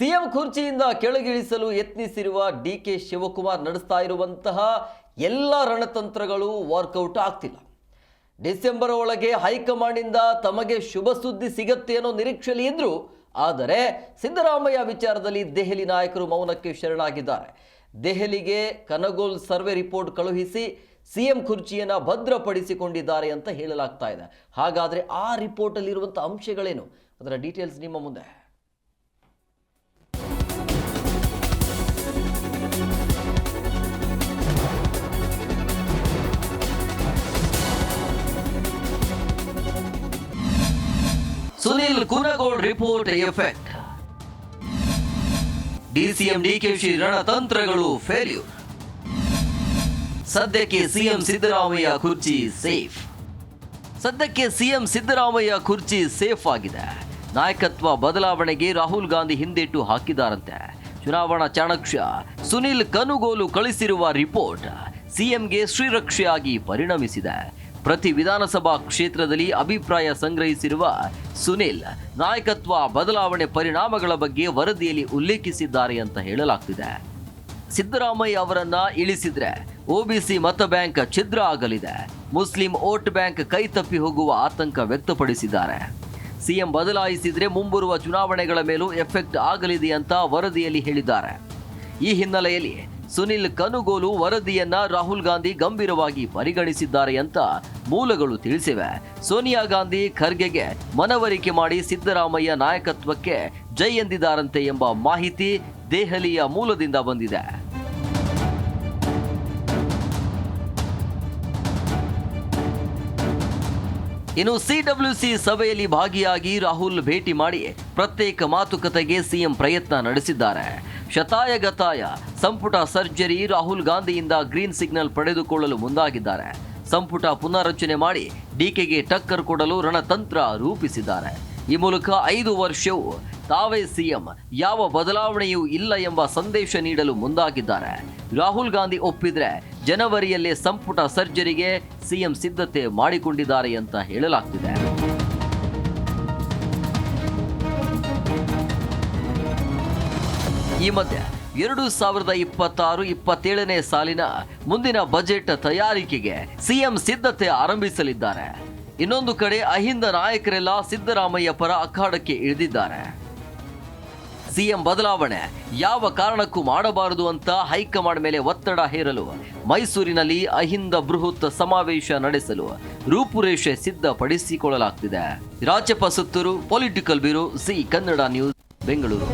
CM ಕುರ್ಚಿಯಿಂದ ಕೆಳಗಿಳಿಸಲು ಯತ್ನಿಸಿರುವ ಡಿ ಕೆ ಶಿವಕುಮಾರ್ ನಡೆಸ್ತಾ ಇರುವಂತಹ ಎಲ್ಲ ರಣತಂತ್ರಗಳು ವರ್ಕೌಟ್ ಆಗ್ತಿಲ್ಲ. ಡಿಸೆಂಬರ್ ಒಳಗೆ ಹೈಕಮಾಂಡಿಂದ ತಮಗೆ ಶುಭ ಸುದ್ದಿ ಸಿಗತ್ತೆ ಅನ್ನೋ ನಿರೀಕ್ಷೆಯಲ್ಲಿ ಇದ್ರು, ಆದರೆ ಸಿದ್ದರಾಮಯ್ಯ ವಿಚಾರದಲ್ಲಿ ದೆಹಲಿ ನಾಯಕರು ಮೌನಕ್ಕೆ ಶರಣಾಗಿದ್ದಾರೆ. ದೆಹಲಿಗೆ ಕನಗೋಲ್ ಸರ್ವೆ ರಿಪೋರ್ಟ್ ಕಳುಹಿಸಿ ಸಿಎಂ ಕುರ್ಚಿಯನ್ನು ಭದ್ರಪಡಿಸಿಕೊಂಡಿದ್ದಾರೆ ಅಂತ ಹೇಳಲಾಗ್ತಾ ಇದೆ. ಹಾಗಾದರೆ ಆ ರಿಪೋರ್ಟಲ್ಲಿರುವಂಥ ಅಂಶಗಳೇನು? ಅದರ ಡೀಟೇಲ್ಸ್ ನಿಮ್ಮ ಮುಂದೆ. Sunil Kanugolu report effect. DCM DKShi ರಣತಂತ್ರಗಳು failure ಸದ್ಯಕ್ಕೆ ಸಿಎಂ ಸಿದ್ದರಾಮಯ್ಯ ಕುರ್ಚಿ ಸೇಫ್ ಸದ್ಯಕ್ಕೆ ಸಿಎಂ ಸಿದ್ದರಾಮಯ್ಯ ಕುರ್ಚಿ ಸೇಫ್ ಆಗಿದೆ. ನಾಯಕತ್ವ ಬದಲಾವಣೆಗೆ ರಾಹುಲ್ ಗಾಂಧಿ ಹಿಂದೇಟು ಹಾಕಿದಾರಂತೆ. ಚುನಾವಣಾ ಚಾಣಕ್ಷ ಸುನಿಲ್ ಕನುಗೋಲು ಕಳಿಸಿರುವ ರಿಪೋರ್ಟ್ ಸಿಎಂಗೆ ಶ್ರೀರಕ್ಷೆಯಾಗಿ ಪರಿಣಮಿಸಿದೆ. ಪ್ರತಿ ವಿಧಾನಸಭಾ ಕ್ಷೇತ್ರದಲ್ಲಿ ಅಭಿಪ್ರಾಯ ಸಂಗ್ರಹಿಸಿರುವ ಸುನಿಲ್ ನಾಯಕತ್ವ ಬದಲಾವಣೆ ಪರಿಣಾಮಗಳ ಬಗ್ಗೆ ವರದಿಯಲ್ಲಿ ಉಲ್ಲೇಖಿಸಿದ್ದಾರೆ ಅಂತ ಹೇಳಲಾಗ್ತಿದೆ. ಸಿದ್ದರಾಮಯ್ಯ ಅವರನ್ನ ಇಳಿಸಿದ್ರೆ ಒಬಿಸಿ ಮತ ಬ್ಯಾಂಕ್ ಛಿದ್ರ ಆಗಲಿದೆ. ಮುಸ್ಲಿಂ ವೋಟ್ ಬ್ಯಾಂಕ್ ಕೈ ತಪ್ಪಿ ಹೋಗುವ ಆತಂಕ ವ್ಯಕ್ತಪಡಿಸಿದ್ದಾರೆ. ಸಿಎಂ ಬದಲಾಯಿಸಿದ್ರೆ ಮುಂಬರುವ ಚುನಾವಣೆಗಳ ಮೇಲೂ ಎಫೆಕ್ಟ್ ಆಗಲಿದೆ ಅಂತ ವರದಿಯಲ್ಲಿ ಹೇಳಿದ್ದಾರೆ. ಈ ಹಿನ್ನೆಲೆಯಲ್ಲಿ ಸುನಿಲ್ ಕನುಗೋಲು ವರದಿಯನ್ನ ರಾಹುಲ್ ಗಾಂಧಿ ಗಂಭೀರವಾಗಿ ಪರಿಗಣಿಸಿದ್ದಾರೆ ಅಂತ ಮೂಲಗಳು ತಿಳಿಸಿವೆ. ಸೋನಿಯಾ ಗಾಂಧಿ ಖರ್ಗೆಗೆ ಮನವರಿಕೆ ಮಾಡಿ ಸಿದ್ದರಾಮಯ್ಯ ನಾಯಕತ್ವಕ್ಕೆ ಜೈ ಎಂದಿದ್ದಾರಂತೆ ಎಂಬ ಮಾಹಿತಿ ದೆಹಲಿಯ ಮೂಲದಿಂದ ಬಂದಿದೆ. ಇನ್ನು ಸಿಡಬ್ಲ್ಯೂಸಿ ಸಭೆಯಲ್ಲಿ ಭಾಗಿಯಾಗಿ ರಾಹುಲ್ ಭೇಟಿ ಮಾಡಿ ಪ್ರತ್ಯೇಕ ಮಾತುಕತೆಗೆ ಸಿಎಂ ಪ್ರಯತ್ನ ನಡೆಸಿದ್ದಾರೆ. ಶತಾಯ ಗತಾಯ ಸಂಪುಟ ಸರ್ಜರಿ ರಾಹುಲ್ ಗಾಂಧಿಯಿಂದ ಗ್ರೀನ್ ಸಿಗ್ನಲ್ ಪಡೆದುಕೊಳ್ಳಲು ಮುಂದಾಗಿದ್ದಾರೆ. ಸಂಪುಟ ಪುನರ್ರಚನೆ ಮಾಡಿ ಡಿಕೆಗೆ ಟಕ್ಕರ್ ಕೊಡಲು ರಣತಂತ್ರ ರೂಪಿಸಿದ್ದಾರೆ. ಈ ಮೂಲಕ ಐದು ವರ್ಷವೂ ತಾವೇ ಸಿಎಂ, ಯಾವ ಬದಲಾವಣೆಯೂ ಇಲ್ಲ ಎಂಬ ಸಂದೇಶ ನೀಡಲು ಮುಂದಾಗಿದ್ದಾರೆ. ರಾಹುಲ್ ಗಾಂಧಿ ಒಪ್ಪಿದ್ರೆ ಜನವರಿಯಲ್ಲಿ ಸಂಪುಟ ಸರ್ಜರಿಗೆ ಸಿಎಂ ಸಿದ್ಧತೆ ಮಾಡಿಕೊಂಡಿದ್ದಾರೆ ಅಂತ ಹೇಳಲಾಗ್ತಿದೆ. ಈ ಮಧ್ಯೆ ಎರಡು ಸಾವಿರದ ಇಪ್ಪತ್ತಾರು, ಇಪ್ಪತ್ತೇಳನೇ ಸಾಲಿನ ಮುಂದಿನ ಬಜೆಟ್ ತಯಾರಿಕೆಗೆ ಸಿಎಂ ಸಿದ್ಧತೆ ಆರಂಭಿಸಲಿದ್ದಾರೆ. ಇನ್ನೊಂದು ಕಡೆ ಅಹಿಂದ ನಾಯಕರೆಲ್ಲ ಸಿದ್ದರಾಮಯ್ಯ ಪರ ಅಖಾಡಕ್ಕೆ ಇಳಿದಿದ್ದಾರೆ. ಸಿಎಂ ಬದಲಾವಣೆ, ಯಾವ ಕಾರಣಕ್ಕೂ ಮಾಡಬಾರದು ಅಂತ ಹೈಕಮಾಂಡ್ ಮೇಲೆ ಒತ್ತಡ ಹೇರಲು, ಮೈಸೂರಿನಲ್ಲಿ ಅಹಿಂದ ಬೃಹತ್ ಸಮಾವೇಶ ನಡೆಸಲು ರೂಪುರೇಷೆ ಸಿದ್ಧಪಡಿಸಿಕೊಳ್ಳಲಾಗ್ತಿದೆ. ರಾಜ್ಯಪಸತ್ತೂರು political bureau C Kannada news, Bengaluru.